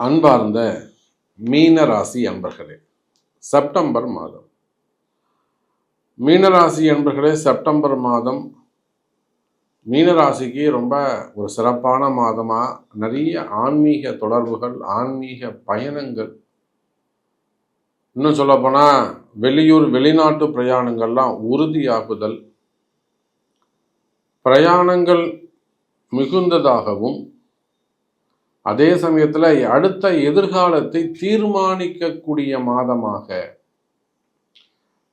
அன்பார்ந்த மீனராசி அன்பர்களே செப்டம்பர் மாதம். மீனராசி அன்பர்களே செப்டம்பர் மாதம் மீனராசிக்கு ரொம்ப ஒரு சிறப்பான மாதமாக நிறைய ஆன்மீக தொடர்புகள் ஆன்மீக பயணங்கள். இன்னும் சொல்லப்போனால் வெளியூர் வெளிநாட்டு பிரயாணங்கள்லாம் உறுதியாகுதல். பிரயாணங்கள் மிகுந்ததாகவும் அதே சமயத்தில் அடுத்த எதிர்காலத்தை தீர்மானிக்கக்கூடிய மாதமாக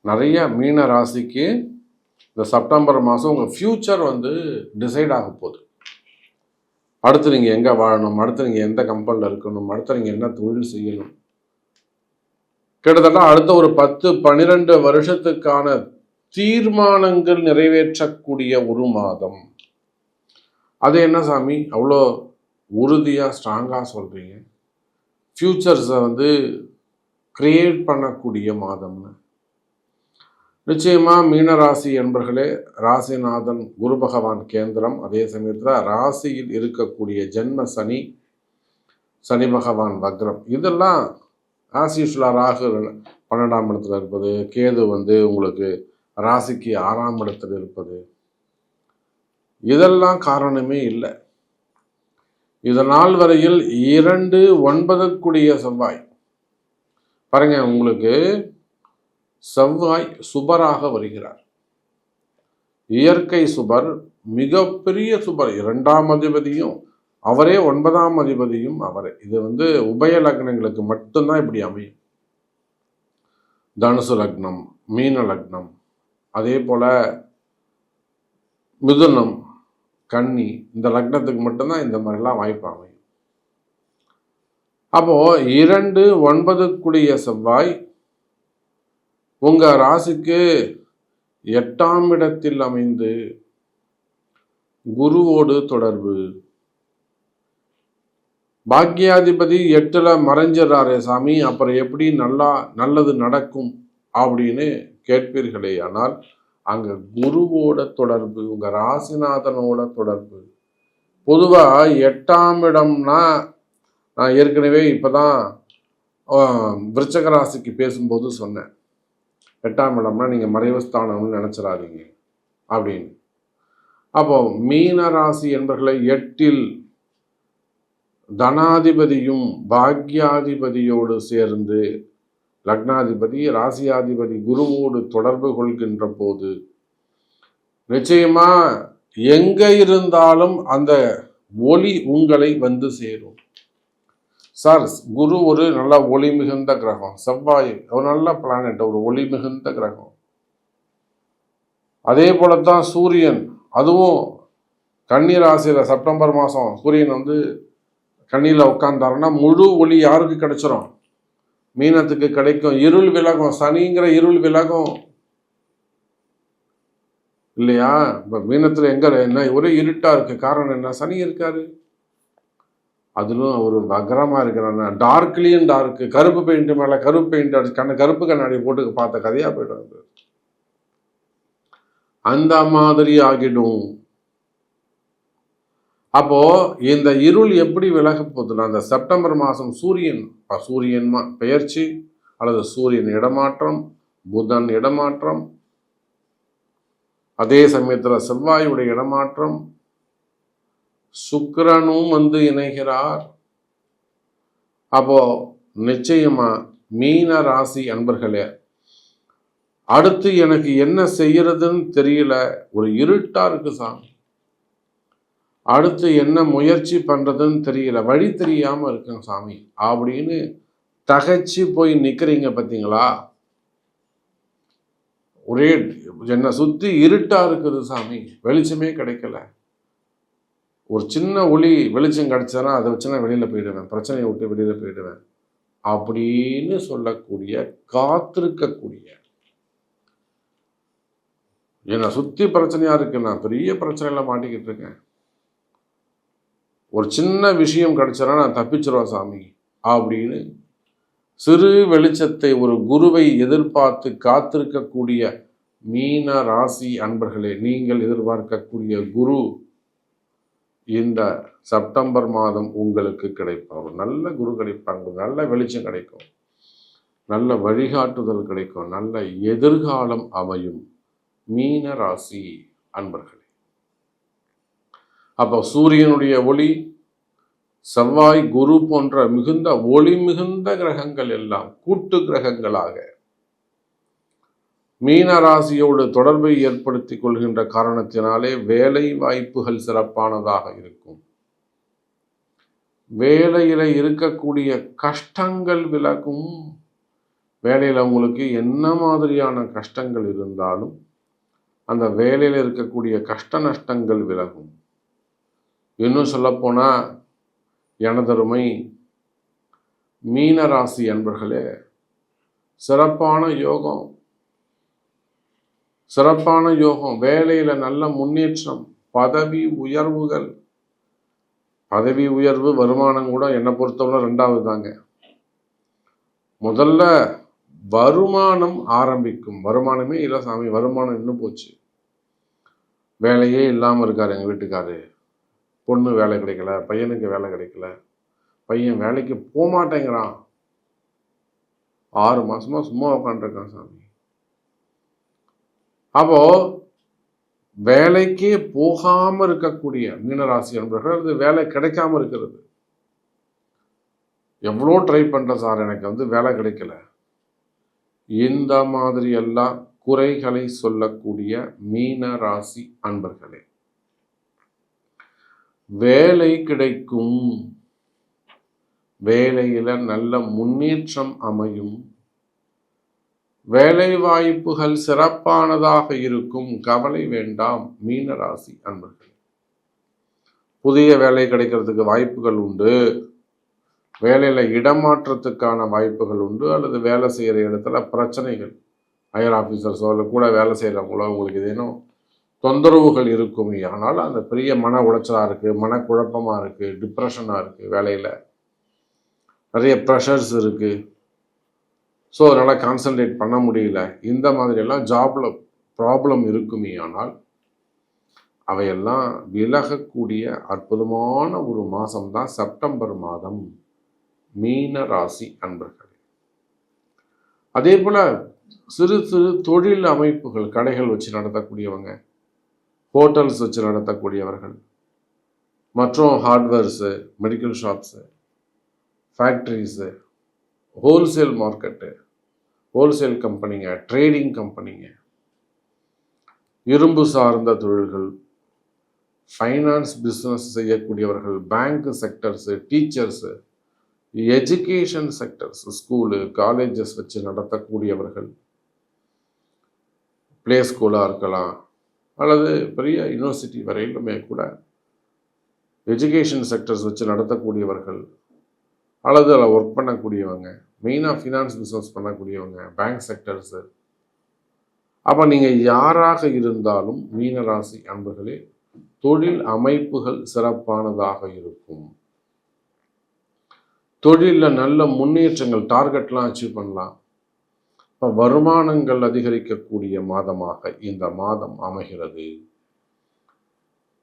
நிறைய மீன ராசிக்கு இந்த செப்டம்பர் மாதம் உங்கள் ஃப்யூச்சர் வந்து டிசைட் ஆக போகுது. அடுத்து நீங்கள் எங்கே வாழணும்? அடுத்து நீங்கள் எந்த கம்பெனியில் இருக்கணும்? அடுத்து நீங்கள் என்ன தொழில் செய்யணும்? கிட்டத்தட்ட அடுத்த ஒரு பத்து பன்னிரெண்டு வருஷத்துக்கான தீர்மானங்கள் நிறைவேற்றக்கூடிய ஒரு மாதம். அது என்ன சாமி? அவ்வளோ உறுதியாக ஸ்ட்ராங்காக சொல்கிறீங்க ஃப்யூச்சர்ஸை வந்து கிரியேட் பண்ணக்கூடிய மாதம்னு. நிச்சயமாக மீனராசி என்பர்களே ராசிநாதன் குரு பகவான் கேந்திரம் அதே சமயத்தில் ராசியில் இருக்கக்கூடிய ஜென்ம சனி சனி பகவான் வக்ரம். இதெல்லாம் ஆஸ் யூஸ்வலாக ராகு பன்னெண்டாம் இடத்துல இருப்பது கேது வந்து உங்களுக்கு ராசிக்கு ஆறாம் இடத்துல இருப்பது. இதெல்லாம் காரணமே இல்லை. இது நாள் வரையில் இரண்டு ஒன்பதுக்குடிய செவ்வாய். பாருங்க உங்களுக்கு செவ்வாய் சுபராக வருகிறார். இயற்கை சுபர் மிகப்பெரிய சுபர். இரண்டாம் அதிபதியும் அவரே ஒன்பதாம் அதிபதியும் அவரே. இது வந்து உபய லக்னங்களுக்கு மட்டும்தான் இப்படி அமையும். தனுசு லக்னம் மீன லக்னம் அதே போல மிதுனம் கன்னி இந்த லக்னத்துக்கு மட்டும்தான் இந்த மாதிரிலாம் வாய்ப்பு அமையும். அப்போ இரண்டு ஒன்பதுக்குடிய செவ்வாய் உங்க ராசிக்கு எட்டாம் இடத்தில் அமைந்து குருவோடு தொடர்பு. பாக்கியாதிபதி எட்டுல மறைஞ்சிடறாரே சாமி அப்புறம் எப்படி நல்லா நல்லது நடக்கும் அப்படின்னு கேட்பீர்களே ஆனால் அங்க குருவோட தொடர்பு உங்க ராசிநாதனோட தொடர்பு. பொதுவா எட்டாம் இடம்னா நான் ஏற்கனவே இப்பதான் தான் விருச்சக ராசிக்கு பேசும்போது சொன்னேன். எட்டாம் இடம்னா நீங்க மறைவு ஸ்தானம்னு நினைச்சிடாதீங்க அப்படின்னு. அப்போ மீன ராசி என்பர்களை எட்டில் தனாதிபதியும் பாக்யாதிபதியோடு சேர்ந்து லக்னாதிபதி ராசியாதிபதி குருவோடு தொடர்பு கொள்கின்ற போது நிச்சயமா எங்க இருந்தாலும் அந்த ஒளி உங்களை வந்து சேரும். சார் குரு ஒரு நல்ல ஒளி மிகுந்த கிரகம். செவ்வாய் ஒரு நல்ல பிளானட் ஒரு ஒளி மிகுந்த கிரகம். அதே போலத்தான் சூரியன் அதுவும் கன்னி ராசியில் செப்டம்பர் மாதம் சூரியன் வந்து கண்ணியில் உட்காந்தாருன்னா முழு ஒளி யாருக்கு கிடைச்சிரும்? மீனத்துக்கு கிடைக்கும் இருள் விலகும் சனிங்கிற இருள் விலகும். இல்லையா? இப்போ மீனத்தில் எங்க என்ன ஒரே இருட்டா இருக்கு. காரணம் என்ன? சனி இருக்காரு. அதிலும் அவர் வக்ரமா இருக்கிறாங்க டார்க்லேயும் டார்க் கருப்பு பெயிண்ட் மேல கருப்பு பெயிண்ட் அடிச்சு கண்ண கருப்பு கண்ணாடி போட்டு பார்த்த கதையா போயிடும் அந்த மாதிரி ஆகிடும். அப்போ இந்த இருள் எப்படி விலக போகுதுன்னா அந்த செப்டம்பர் மாதம் சூரியன் சூரியன் மா- பெயர்ச்சி அல்லது சூரியன் இடமாற்றம் புதன் இடமாற்றம் அதே சமயத்தில் செவ்வாயுடைய இடமாற்றம் சுக்கரனும் வந்து இணைகிறார். அப்போ நிச்சயமா மீன ராசி அன்பர்களே அடுத்து எனக்கு என்ன செய்யறதுன்னு தெரியல ஒரு இருட்டா இருக்கு சாமி. அடுத்து என்ன முயற்சி பண்ணுறதுன்னு தெரியல. வழி தெரியாமல் இருக்கேன் சாமி. அப்படின்னு தகைச்சு போய் நிற்கிறீங்க பார்த்தீங்களா ஒரே என்னை சுற்றி இருட்டாக இருக்குது சாமி. வெளிச்சமே கிடைக்கல. ஒரு சின்ன ஒளி வெளிச்சம் கிடைச்சதுன்னா அதை வச்சு நான் வெளியில் போயிடுவேன். பிரச்சனையை விட்டு வெளியில் போயிடுவேன். அப்படின்னு சொல்லக்கூடிய காத்திருக்கக்கூடிய. என்னை சுற்றி பிரச்சனையாக இருக்கு. நான் பெரிய பிரச்சனையில மாட்டிக்கிட்டு இருக்கேன். ஒரு சின்ன விஷயம் கிடைச்சனா நான் தப்பிச்சிருவேன் சாமி அப்படின்னு சிறு வெளிச்சத்தை ஒரு குருவை எதிர்பார்த்து காத்திருக்கக்கூடிய மீன ராசி அன்பர்களே நீங்கள் எதிர்பார்க்கக்கூடிய குரு இந்த செப்டம்பர் மாதம் உங்களுக்கு கிடைப்பார். நல்ல குரு கிடைப்பாங்க நல்ல வெளிச்சம் கிடைக்கும். நல்ல வழிகாட்டுதல் கிடைக்கும். நல்ல எதிர்காலம் அமையும். மீன ராசி அன்பர்களே. அப்போ சூரியனுடைய ஒளி செவ்வாய் குரு போன்ற மிகுந்த ஒளி மிகுந்த கிரகங்கள் எல்லாம் கூட்டு கிரகங்களாக மீன ராசியோடு தொடர்பை ஏற்படுத்திக் கொள்கின்ற காரணத்தினாலே வேலை வாய்ப்புகள் சிறப்பானதாக இருக்கும். வேலையில் இருக்கக்கூடிய கஷ்டங்கள் விலகும். வேலையில் உங்களுக்கு என்ன மாதிரியான கஷ்டங்கள் இருந்தாலும் அந்த வேலையில் இருக்கக்கூடிய கஷ்ட நஷ்டங்கள் விலகும். இன்னும் சொல்லப்போனால் எனதருமை மீனராசி அன்பர்களே சிறப்பான யோகம். சிறப்பான யோகம். வேலையில் நல்ல முன்னேற்றம் பதவி உயர்வுகள். பதவி உயர்வு வருமானம் கூட என்னை பொறுத்தவரை ரெண்டாவது தாங்க முதல்ல வருமானம் ஆரம்பிக்கும். வருமானமே இல்லை சாமி வருமானம் இன்னும் போச்சு. வேலையே இல்லாமல் இருக்கார் எங்கள் வீட்டுக்காரு. பொண்ணு வேலை கிடைக்கல பையனுக்கு வேலை கிடைக்கல பையன் வேலைக்கு போக மாட்டேங்கிறான். ஆறு மாசமா சும்மா உட்காந்துருக்கான் சாமி. அப்போ வேலைக்கே போகாம இருக்கக்கூடிய மீனராசி என்பவர்கள் அது வேலை கிடைக்காம இருக்கிறது. எவ்வளோ ட்ரை பண்ணுறேன் சார் எனக்கு வந்து வேலை கிடைக்கல. இந்த மாதிரி எல்லாம் குறைகளை சொல்லக்கூடிய மீன ராசி அன்பர்களே. வேலை கிடைக்கும். வேலையில நல்ல முன்னேற்றம் அமையும். வேலை வாய்ப்புகள் சிறப்பானதாக இருக்கும். கவலை வேண்டாம் மீனராசி அன்பர்கள். புதிய வேலை கிடைக்கிறதுக்கு வாய்ப்புகள் உண்டு. வேலையில் இடமாற்றத்துக்கான வாய்ப்புகள் உண்டு. அல்லது வேலை செய்கிற இடத்துல பிரச்சனைகள். ஹையர் ஆஃபீஸர்ஸோ இல்லை கூட வேலை செய்கிறவங்களோ உங்களுக்கு ஏதேனும் தொந்தரவுகள் இருக்குமே. ஆனால் அந்த பெரிய மன உளைச்சலாக இருக்குது மனக்குழப்பமாக இருக்குது டிப்ரெஷனாக இருக்குது வேலையில். நிறைய ப்ரெஷர்ஸ் இருக்குது ஸோ அதனால் கான்சன்ட்ரேட் பண்ண முடியல. இந்த மாதிரியெல்லாம் ஜாபில் ப்ராப்ளம் இருக்குமே. ஆனால் அவையெல்லாம் விலகக்கூடிய அற்புதமான ஒரு மாதம்தான் செப்டம்பர் மாதம். மீன ராசி அன்பர்களே. அதே போல் சிறு சிறு தொழில் அமைப்புகள் கடைகள் வச்சு நடத்தக்கூடியவங்க ஹோட்டல்ஸ் வச்சு நடத்தக்கூடியவர்கள். மற்றும் hardwares medical shops factories wholesale market wholesale கம்பெனிங்க trading கம்பெனிங்க இரும்பு சார்ந்த தொழில்கள் ஃபைனான்ஸ் பிஸ்னஸ் செய்யக்கூடியவர்கள் bank sectors teachers education sectors school colleges வச்சு நடத்தக்கூடியவர்கள். ப்ளே ஸ்கூலாக இருக்கலாம் அல்லது பெரிய யூனிவர்சிட்டி வரையிலுமே கூட எஜுகேஷன் செக்டர்ஸ் வச்சு நடத்தக்கூடியவர்கள் அல்லது அதில் ஒர்க் பண்ணக்கூடியவங்க மெயினாக ஃபினான்ஸ் பிஸ்னஸ் பண்ணக்கூடியவங்க பேங்க் செக்டர்ஸு அப்போ நீங்கள் யாராக இருந்தாலும் மீனராசி அன்பர்களே தொழில் அமைப்புகள் சிறப்பானதாக இருக்கும். தொழிலில் நல்ல முன்னேற்றங்கள் டார்கெட்லாம் அச்சீவ் பண்ணலாம். இப்போ வருமானங்கள் அதிகரிக்கக்கூடிய மாதமாக இந்த மாதம் அமைகிறது.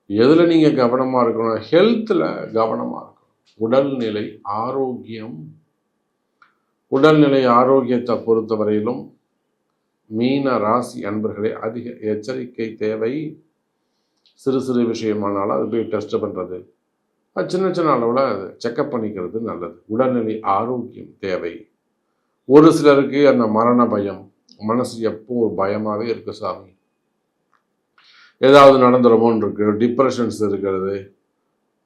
எதில் நீங்கள் கவனமாக இருக்கணும்? ஹெல்த்தில் கவனமாக இருக்கணும். உடல்நிலை ஆரோக்கியம். உடல்நிலை ஆரோக்கியத்தை பொறுத்தவரையிலும் மீன ராசி அன்பர்களே அதிக எச்சரிக்கை தேவை. சிறு சிறு விஷயமானாலும் அது போய் டெஸ்ட் பண்ணுறது சின்ன சின்ன அளவில் செக்கப் பண்ணிக்கிறது நல்லது. உடல்நிலை ஆரோக்கியம் தேவை. ஒரு சிலருக்கு அந்த மரண பயம். மனசு எப்போ ஒரு பயமாகவே இருக்கு சாமி. ஏதாவது நடந்துருமோன்னு இருக்கு டிப்ரெஷன்ஸ் இருக்கிறது.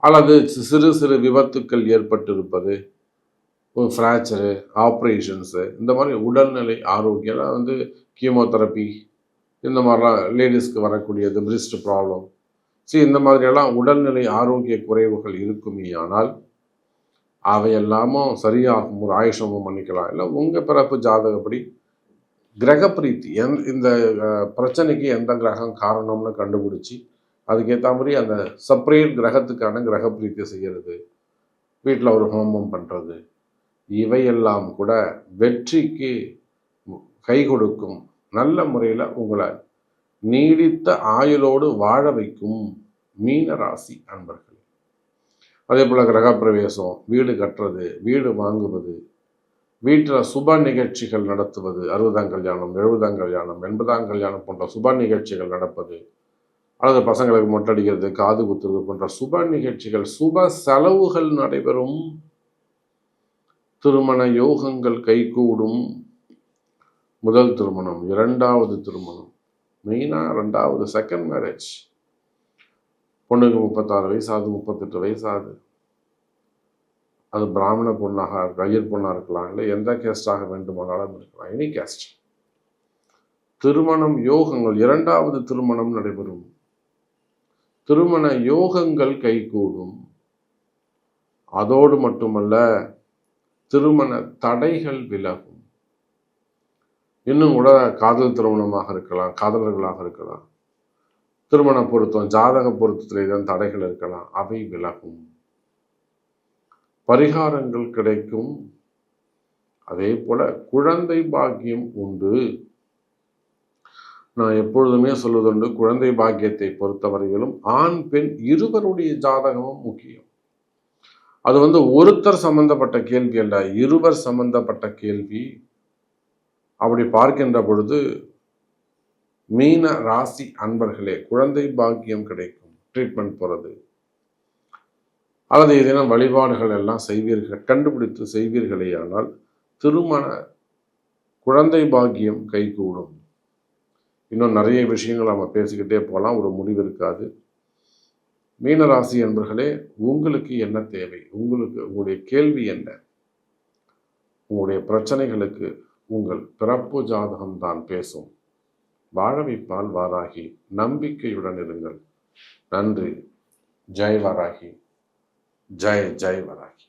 அல்லது சிறு சிறு விபத்துக்கள் ஏற்பட்டிருப்பது. ஒரு ஃப்ராக்சரு ஆப்ரேஷன்ஸு இந்த மாதிரி உடல்நிலை ஆரோக்கியம்லாம் வந்து கீமோதெரப்பி இந்த மாதிரிலாம் லேடிஸ்க்கு வரக்கூடியது பிரிஸ்ட் ப்ராப்ளம் சரி இந்த மாதிரியெல்லாம் உடல்நிலை ஆரோக்கிய குறைவுகள் இருக்குமே ஆனால் அவையெல்லாமும் சரியாகும். ஒரு ஆயுஷமும் பண்ணிக்கலாம் இல்லை உங்கள் பிறப்பு ஜாதகப்படி கிரக பிரீத்தி எந் இந்த பிரச்சனைக்கு எந்த கிரகம் காரணம்னு கண்டுபிடிச்சி அதுக்கேற்ற மாதிரி அந்த செப்பரேட் கிரகத்துக்கான கிரகப்பிரீத்தி செய்கிறது வீட்டில் ஒரு ஹோமம் பண்ணுறது இவையெல்லாம் கூட வெற்றிக்கு கை கொடுக்கும். நல்ல முறையில் உங்களை நீடித்த ஆயுளோடு வாழ வைக்கும் மீன ராசி அன்பர்கள். அதே போல் கிரகப்பிரவேசம் வீடு கட்டுறது வீடு வாங்குவது வீட்டில் சுப நிகழ்ச்சிகள் நடத்துவது அறுபதாம் கல்யாணம் எழுபதாம் கல்யாணம் எண்பதாம் கல்யாணம் போன்ற சுப நிகழ்ச்சிகள் நடப்பது அல்லது பசங்களுக்கு மொட்டடிக்கிறது காது குத்துறது போன்ற சுப நிகழ்ச்சிகள் சுப செலவுகள் நடைபெறும். திருமண யோகங்கள் கைகூடும். முதல் திருமணம் இரண்டாவது திருமணம் மெயினாக ரெண்டாவது செகண்ட் மேரேஜ் பொண்ணுக்கு முப்பத்தாறு வயசாகுது முப்பத்தெட்டு வயசாகுது அது பிராமண பொண்ணாக ஐயர் பொண்ணாக இருக்கலாம் இல்லை எந்த கேஸ்டாக வேண்டுமானாலும் இருக்கலாம் எனி கேஸ்ட் திருமணம் யோகங்கள் இரண்டாவது திருமணம் நடைபெறும். திருமண யோகங்கள் கைகூடும். அதோடு மட்டுமல்ல திருமண தடைகள் விலகும். இன்னும் கூட காதல் திருமணமாக இருக்கலாம் காதலர்களாக இருக்கலாம். திருமண பொருத்தம் ஜாதக பொருத்தத்திலேதான் தடைகள் இருக்கலாம் அவை விலகும். பரிகாரங்கள் கிடைக்கும். அதே போல குழந்தை பாக்கியம் உண்டு. நான் எப்பொழுதுமே சொல்வதுண்டு குழந்தை பாக்கியத்தை பொறுத்தவரையிலும் ஆண் பெண் இருவருடைய ஜாதகமும் முக்கியம். அது வந்து ஒருத்தர் சம்பந்தப்பட்ட கேள்வி அல்ல இருவர் சம்பந்தப்பட்ட கேள்வி. அப்படி பார்க்கின்ற பொழுது மீன ராசி அன்பர்களே குழந்தை பாக்கியம் கிடைக்கும். ட்ரீட்மெண்ட் போகிறது அல்லது ஏதேனும் வழிபாடுகள் எல்லாம் செய்வீர்கள் கண்டுபிடித்து செய்வீர்களே ஆனால் திருமண குழந்தை பாக்கியம் கைகூடும். இன்னும் நிறைய விஷயங்கள் நம்ம பேசிக்கிட்டே போகலாம் ஒரு முடிவு இருக்காது. மீனராசி என்பர்களே உங்களுக்கு என்ன தேவை? உங்களுக்கு உங்களுடைய கேள்வி என்ன? உங்களுடைய பிரச்சனைகளுக்கு உங்கள் பிறப்பு ஜாதகம் தான் பேசும். வாழ வைப்பால் வாராகி நம்பிக்கையுடன் இருங்கள். நன்றி. ஜெய் வாராகி. ஜெய் ஜெய் வராகி.